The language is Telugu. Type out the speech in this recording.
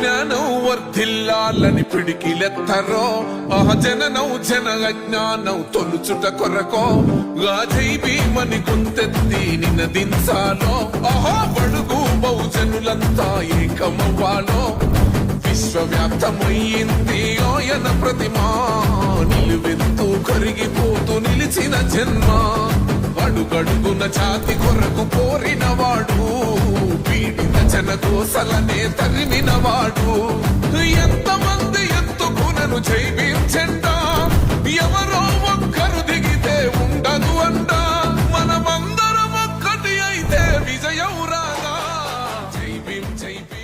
జ్ఞానం వర్ధిల్లాలని పిడికిలెత్తరో. ఆ జననం జన అజ్ఞానం తొలుచుట కొరకో. గాజై భీమని గుంతెత్తి నినదించాలో. ఆహా బడుగు బహుజనులంతా ఏకమవ్వాలో. విశ్వవ్యాప్తమయ్యింది ఆయన ప్రతిమా. నిలువెత్తు కరిగిపోతూ నిలిచిన జన్మ. అడుగడుగున జాతి కొరకు కోరినవాడు. దోసలనే కోసలనే తరిమినవాడు. ఎంతమంది ఎత్తుకునను జైవించంట ఎవరో ఒక్కరు దిగితే ఉండను అంట. మనమందరం ఒక్కటి అయితే విజయం రాదా జైబీం జైబీ